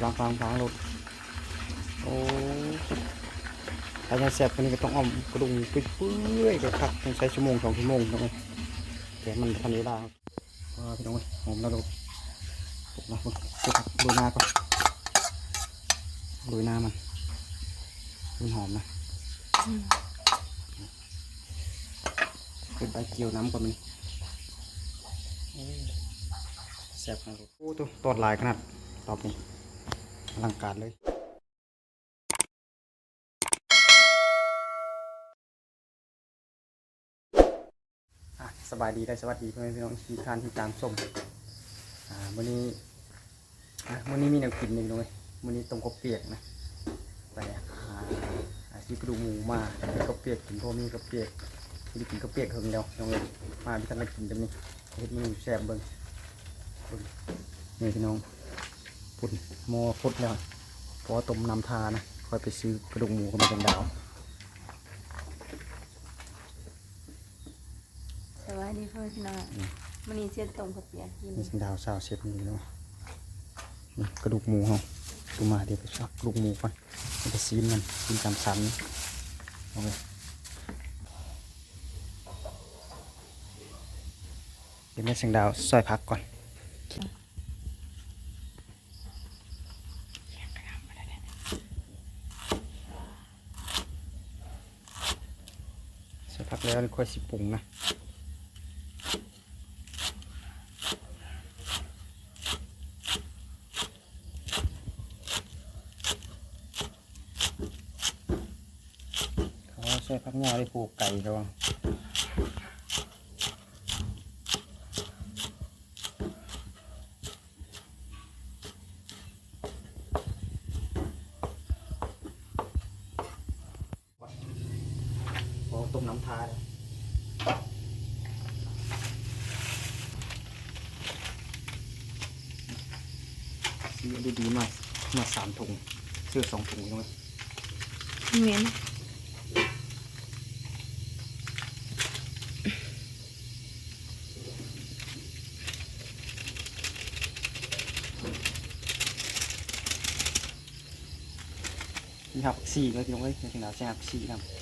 กลางกลางกลางรถโอ้ถ้าจะแซ่บคนนี้ก็ต้องอ้อมกระดุมเปื่อยๆก็คักต้องใช้ชั่วโมงสองชั่วโมงต้องเลยแต่มันทันเวลาครับว้าพี่น้องเอ้ยหอมแล้วลูกนะมึงดูหน้าก่อนดูหน้ามันมันหอมนะเป็นใบเกี๊ยวน้ำก่อนมันแซ่บขนาดลูกโอ้ตัวตอดลายขนาดตอบนี่ อลังการเลยสบายดีได้สวัสดีเพื่อนพี่น้องที่ทานที่ตามส้มอ่าวันนี้อะวันนี้มีแนวกินหนึ่งเลยวันนี้ต้มกบเปียกนะไปอะอ่าอซีกระดูกหมูมาเป็นกบเปียกกินพวกมีกบเปียกที่กินกบเปียกเพิ่งเดียวน้องเลยมาพี่ท่านมากินจำนี้เฮ็ดเมนูแซ่บเบิ้งเบิ่งนี่พี่น้อง ปุ่นหม้อพุดแล้วเพราะว่าต้มน้ำทานะค่อยไปซื้อกระดูกหมูกับมันดาวสวัสดีเพื่อนพี่น้องมันนี้เสียตรงกับเปียกกินนี่สันดาวซาวเชฟนี่เนาะนี่กระดูกหมูเฮาดูมาเดี๋ยวไปชักกระดูกหมูก่อนมันจะซีนมันซีนตามสันโอเคเดี๋ยวแม่สังดาวซอยพักก่อนซอยพั กแล้วค่อยสิปรุงนะเขาใช้พักงาได้ปลูกไก่ระวังโอ้ต้มน้ำทาเลย ซื้อดีๆมามาสามถุงซื้อสองถุงด้วยเหม็นมีหักสี่เลยพี่น้องเอ้ยในถึงดาวใช้หักสี่นำ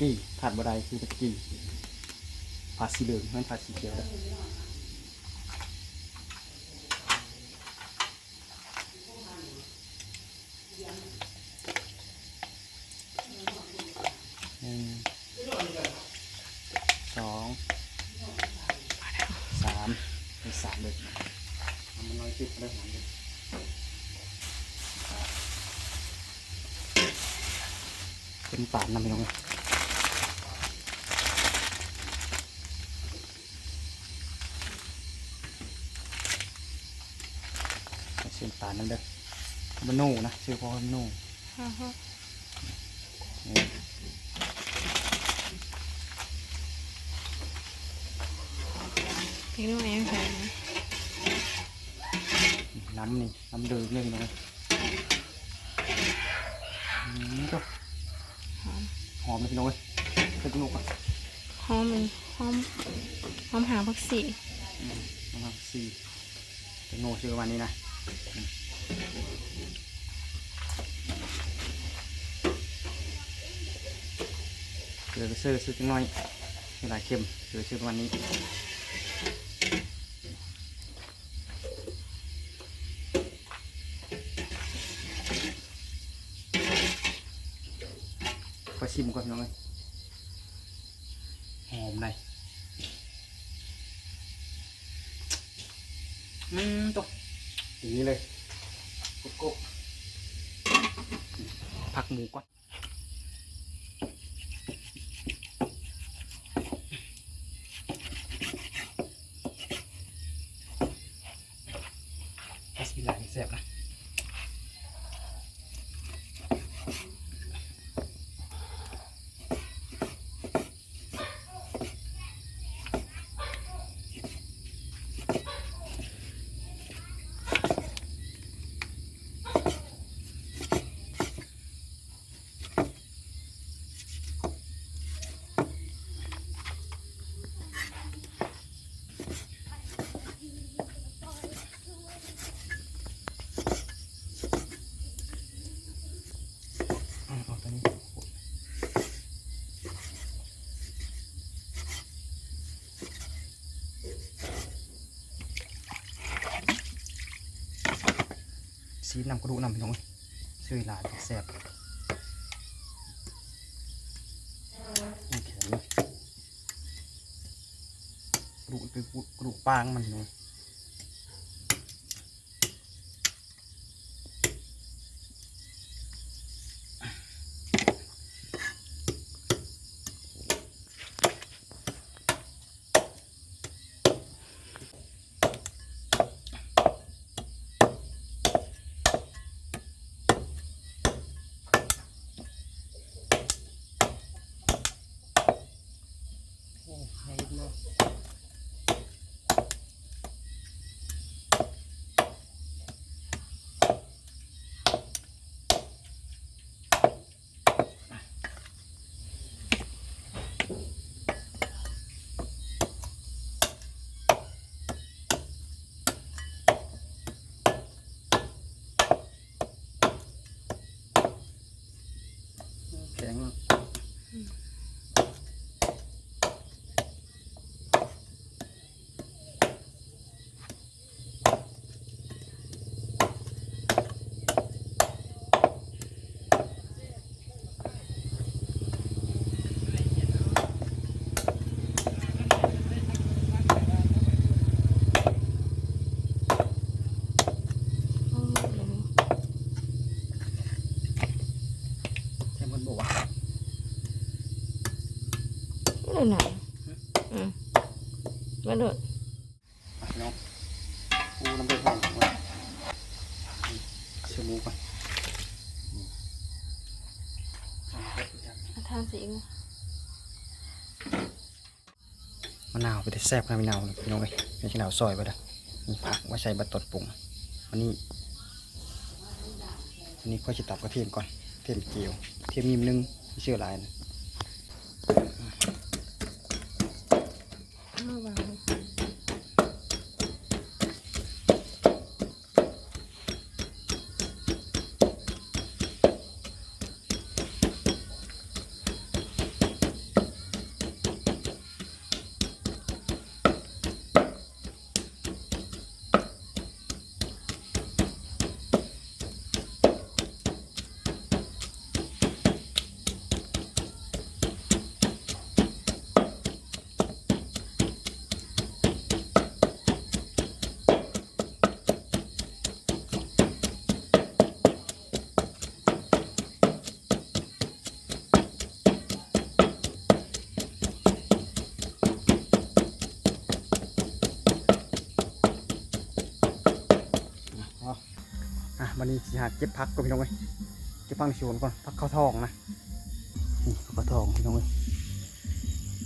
กี้ขาดบดได้คือตะกี้ผัดสีเหลืองไม่ผัดสีเขียวนะหนึ่งสองสามเป็นสามเลยทำมันน้อยติดเลยหางเลยเป็นป่านนำไปลงเลย เส้นป่านนั่นเด้อมันโน่นะชื่อพ่อมันโน่นี่พี่น้องยังใส่นะน้ำนี่น้ำเดือดเลยนะอืมก็หอมหอมเลยพี่น้องเอ้ยเป็นลูกอะหอมมันหอมหอมหางผักสีอืมประมาณสี่เป็นโง่ชื่อประมาณนี้นะ เกลือก็ซื้อซื้อจังน้อยเวลาเค็มเกลือซื้อประมาณนี้ก็ชิมก่อนพี่น้องเลยหอมเลย อืมตกอย่างนี้เลยกุ๊กกุ๊กผักหมูก่อน บิสมิลลาห์แซ่บนะอืมเอาตัวนี้ ซีนำกระดูกนำพี่น้องชื่อหลานแซ่บนี่แข็งเลยกระดูกคือกระดูกปางมันพี่น้องโอ้ให้เนาะแข็ง โอ้ยเดี๋ยวนี้ แค่มันบอกว่า เรื่องไหนอืมมาโดด อะพี่น้องปูน้ำเดือดแห้งก่อนนี่เชื่อหมูก่อนนี่เอาเผ็ดจัง มาทานสิอีกนะ มะนาวไปได้แซ่บนะมะนาวพี่น้องเอ้ยไม่ใช่มะนาวซอยไปนะมีผักไว้ใส่บัตรตดปรุงวันนี้วันนี้ค่อยจะตับกระเทียมก่อนเทียมเจียวเทียมนิ่มนึงไม่เชื่อหลายนะ มาวางเลย เอาอะวันนี้สิหา เก็บผักก่อนพี่น้องเอ้ยเก็บผักในสวนก่อนผักข้าวทองนะนี่ข้าวทองพี่น้องเอ้ย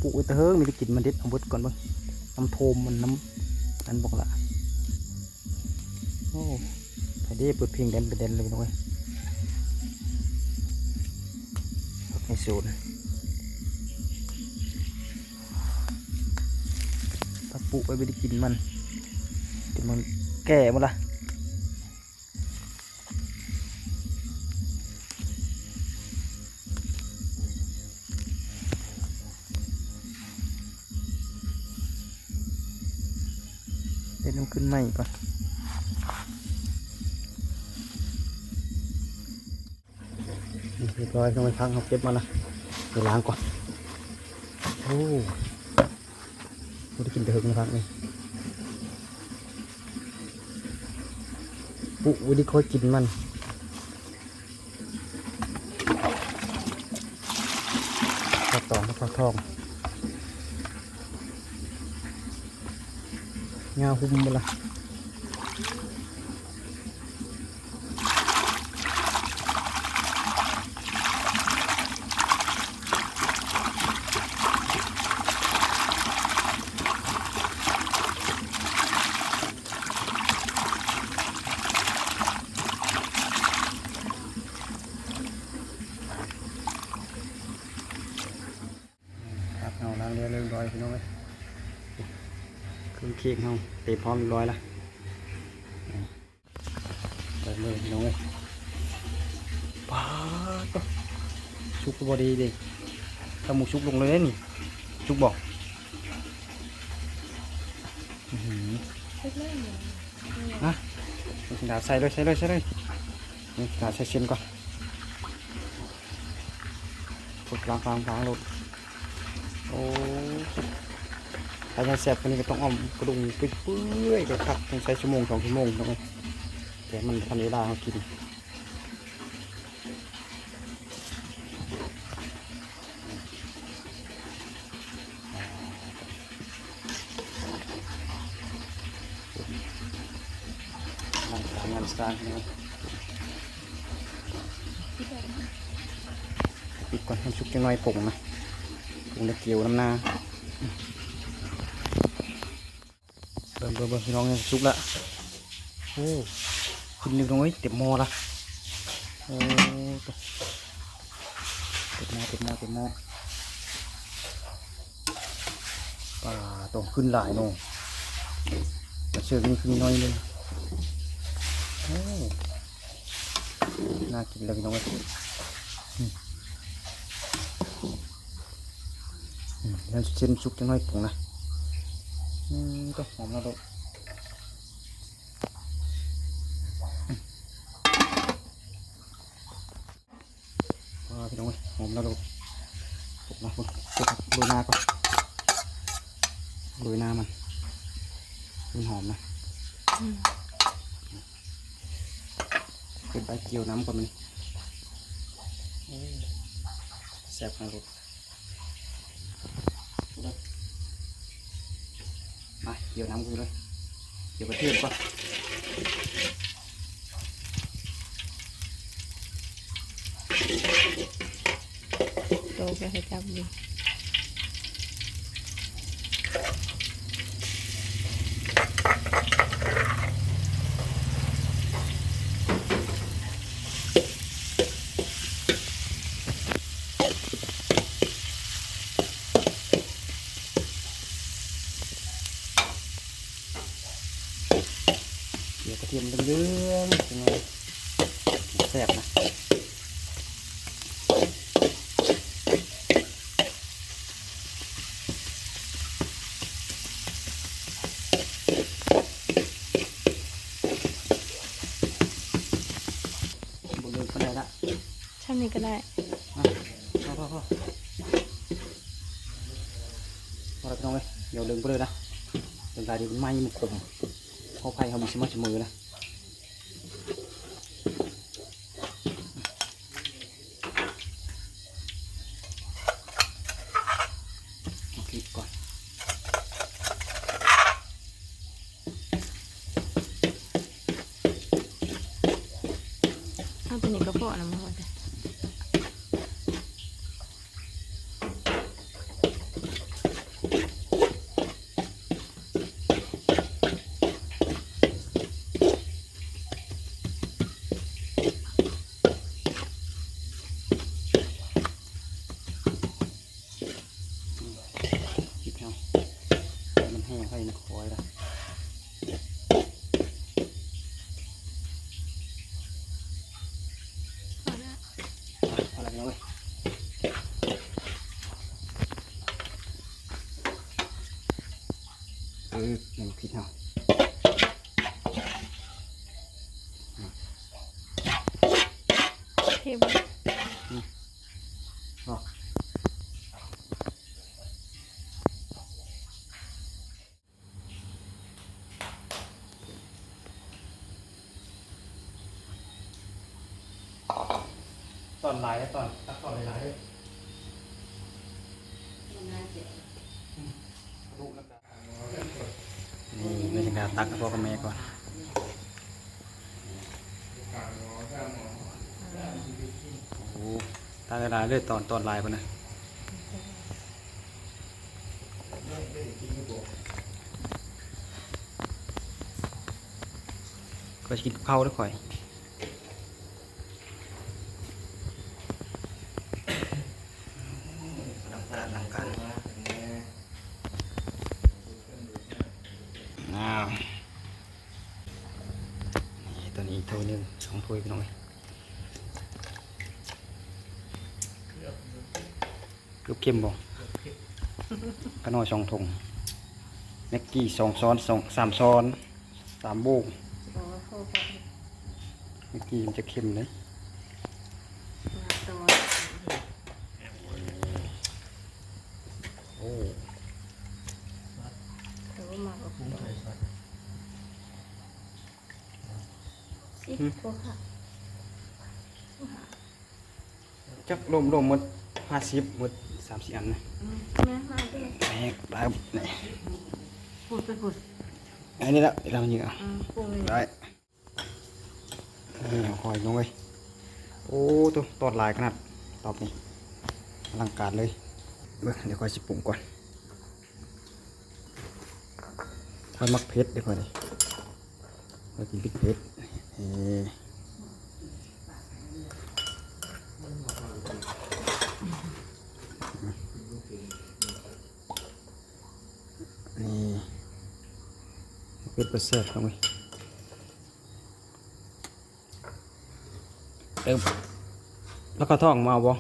ปลูกไว้แต่เฮิงมีแต่กินมันเด็ดเอาบดก่อนบ้างน้ำโทมมันน้ำอันบอกละโอ้พอดีเปิดเพลงแดนไปแดนเลยพี่น้องเอ้ยผักในสวนผักปลูกไว้ไม่ได้กินมันกินมันแก่หมดละ ขึ้นใหม่ก่อนเรียบร้อยต้องไปพักเขาเก็บมาละเดี๋ยวล้างก่อน โอ้ไม่ได้กินแต่หึงนะพักนี่ปุ๊วิธีค่อยกินมันข้าวตองข้าวทอง งาหุ้มมาละครับเอาล้างเรือเรื่องรอยพี่น้องเลย เค้กเฮาเตรียมพร้อมเรียบร้อยแล้วเปิดเลยน้องป้าดชุกบอดีด็กถ้าหมูชุกลงเลยเนี่ ชุกบอกนะดาใส่เลยใส่เลยใส่เลยนี่ดาใส่เส้นก่อนฝึกล้างล้างล้างรถโอ้ ถ้าจะแซ่บกว่านี้ก็ต้องเออมกระดุมไปเปื่อยๆก็ครับต้องใช้ชั่วโมงสองชั่วโมงต้องไปแต่มันทันเวลาเขากินงานการงานสร้านะครับปิดก่อนให้ชุกจังหน่อยผงนะผงตะเกียวน้ำหน้า บิ่มเบิ่มเบิ่มพี่น้องเนี่ยชุกละโอ้ขึ้นนึงตรงนี้เต็มหม้อละโอ้ตเต็มหม้อเต็มหม้อเต็มหม้อปลาต้องขึ้นหลายน่มาเชิงนี่ขึ้นน้อยนึงโอ้น่ากินเลยพี่น้องเอ้ยแล้วเส้นซุปจังน้อยผงนะอืมก็หอมแล้วลูกอืมว้าวพี่น้องเอ้ยหอ มแล้วลูกผงนะผงผงโรยหน้าก่อนโรยหน้ามันมันหอมนะเป็นใบเกียวน้ำก่อนมันโอ้แซ่บมากลูกมาเกียวน้ำกูเลยเกียวกระเทียมก่อน ไปให้จับอยู่เกียวกระเทียมเหลืองๆเป็นไงแซ่บนะบนเรือนคนใดละ ช่างนี้ก็ได้ อะพ่อพ่อพ่อพอแล้วพี่น้องเลยเดี๋ยวเดินไปเลยนะเดินไปดิ ไม้มันขมเขาไผ่เขามีชิมาชิมือนะเอาคลิปก่อนเอาตัวนี้ก็พอนะมั้าจ้ะ คลิปเอาให้มันแห้งให้มันคอยละ พอแล้ว พอแล้วพี่น้องเลยเออหนึ่งผิดเอา เทมอ๋อตอนหลายตอนตัดตอนหลายๆเลยนี่ไม่ใช่การตักกับพ่อกับแม่ก่อนโอ้โห ตากหลาเรื่อยตอนตอนลายปะนะก็กินกับข้าวด้วยข่อยน้ำกันน้ำกัน นี่ถ้วยหนึ่งสองถ้วยพี่น้องเอ้ย ลูกเข้มบ่กระน้อยสองถุงแม็กกี้สองซ้อนสองสามซ้อนสามโบกบอกว่าพ่อพ่อแม็กกี้มันจะเข้มเลยมาตัวโอ้ถือว่ามากับตัวสิตัวค่ะจักรวมรวมหมดห้าสิบหมด สามสี่อันนะแม่มาด้วยแม่ได้นี่พูดไปพูดอันนี้ละเราเยอะอืมปรุงเลยได้นี่เอาคอยลงเลยโอ้ตัวตอดลายขนาดตอบนี่อลังการเลยเบิ่งเดี๋ยวคอยสิปรุงก่อนคอยมักเผ็ดเดี๋ยวคอยดิคอยกินพริกเผ็ดเอ้นี่ เผ็ดเปอร์เซ็นต์ลงไปเติมแล้วก็ท่องมาเอาบ่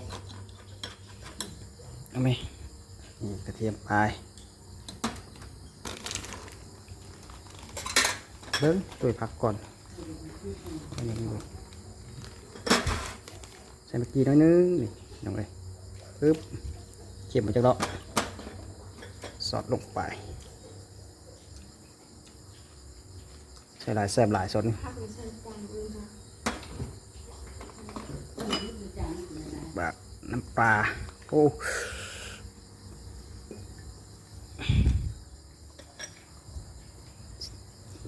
เอาไหมนี่กระเทียมไปเบิ้งตัวผักก่อนอาอย่างนี้ใส่เมื่อกี้น้อยนึงนี่ลงเลยปึ๊บเก็บมาจากเลาะสอดลงไป ใส่หลายแซ่บหลายสดนี่พักในชั้นแบบน้ำปลาโอ้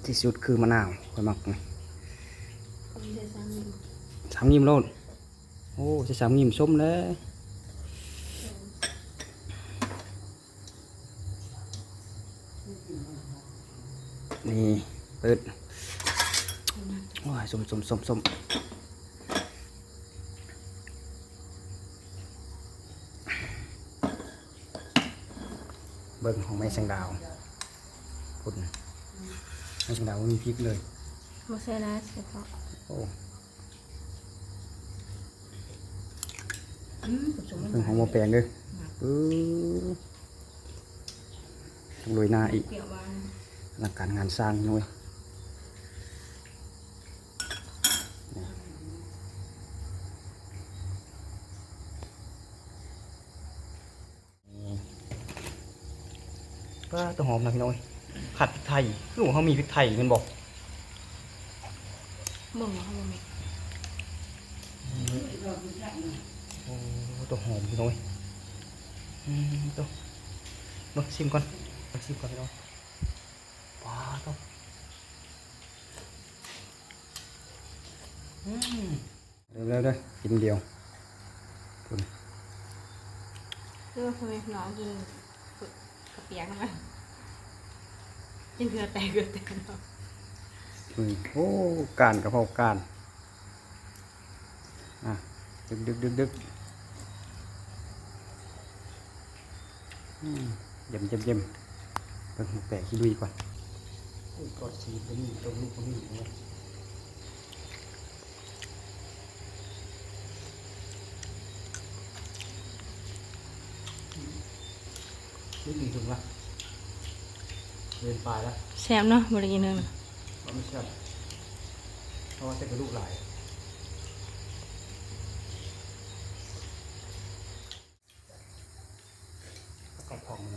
ที่สุดคือมะนาวค่อมักสามยิมโลดโอ้ใช่สามยิ้มส้มเลยนี่เปิด ส้มส้มส้มส้มเบิ่งของแม่แสงดาวพุ่นแม่แสงดาวบ่มีพริกเลยมาใส่ร้ายเฉพาะโอ้อืมผสมเบิ่งของโมแปลงเด้อปื้อต้องลุยหน้าอีกเปรี้ยวหวานหลังการงานสร้างหน่วย ต้องหอมนะพี่น้อยขัดพริกไทยคือว่าเขามีพริกไทยแมันบอกเบิ่งว่าเขาบ่มีโอ้ตัวหอมพี่น้อยอืมตัวมาชิมก่อนมาชิมก่อนพี่น้อยว้าตัวอืมเร็วเร็วเร็วกินเดียวคุณ เรื่องพ่อแม่พี่น้องกินกระเปียกนะ กินเกลือแตกเกลือแตกเนาะอืมโอ้การกระเพราการอะดึกดึกดึกดึกอืมเยี่ยมเยี่ยมเยี่ยมเบิ่งแปะขี้ดุยก่อนโอ้ยกอดสีตรงนี้ตรงนี้ตรงนี้ตรงนี้นี่ดีถึงละ เรียนปลายแล้วแซ่บเนาะบ่ได้กินเนึงมันไม่ใช่เพราะว่าจะกระดูกหลายแล้วก็พองเล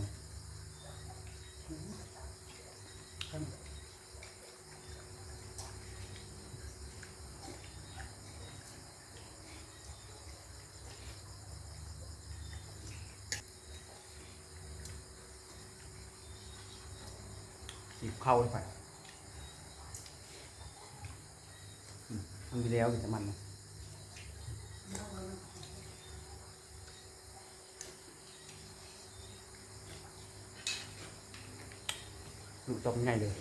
เข้าเลยไปทำไปแล้วแต่มันนะดูจบง่ายเลย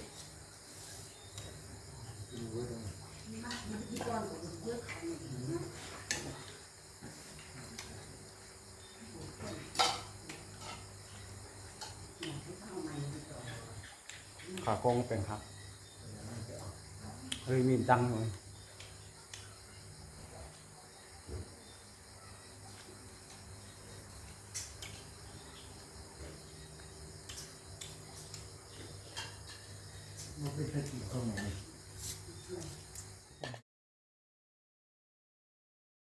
ขาโค้งเป็นครับเฮ้ยมีดังเลย